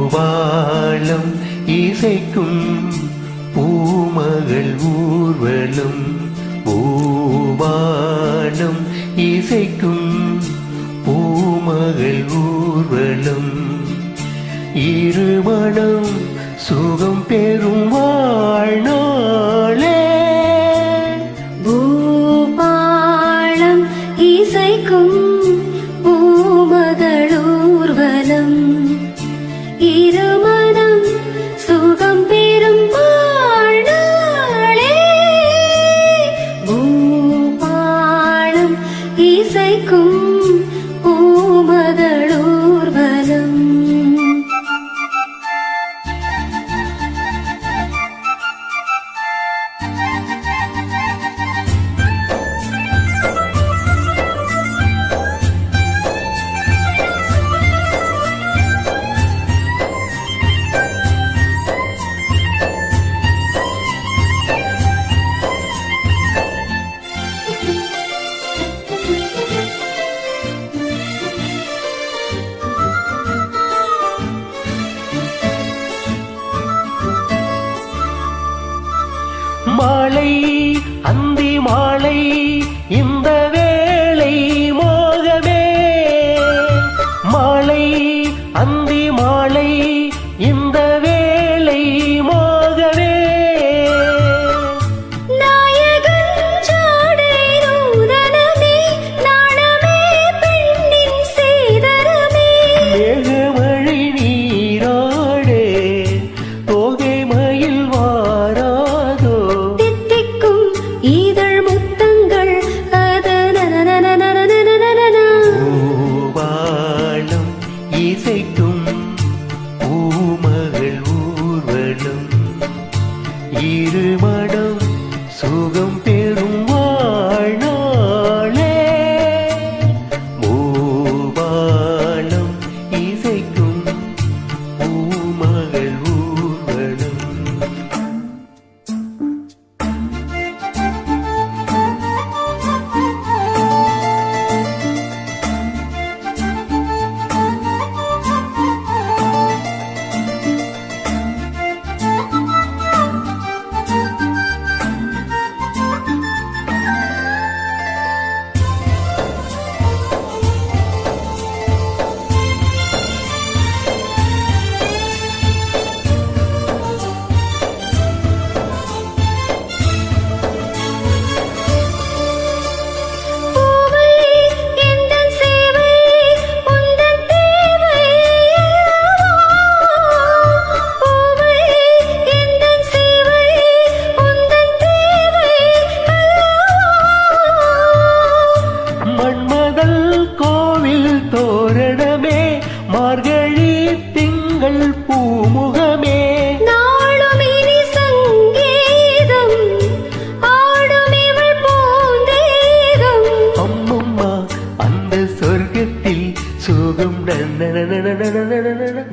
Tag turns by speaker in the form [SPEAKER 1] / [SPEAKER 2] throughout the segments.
[SPEAKER 1] பூவாளம் இசைக்கும் பூமகள் ஊர்வலம் பூவாளம் இசைக்கும் பூமகள் ஊர்வலம். இருவனம் சுகம் பெறும் வாழ்நாள்
[SPEAKER 2] 最苦。
[SPEAKER 1] மாலை அந்தி மாலை இந்த வே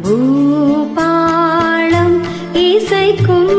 [SPEAKER 2] பூபாளம் இசைக்கும்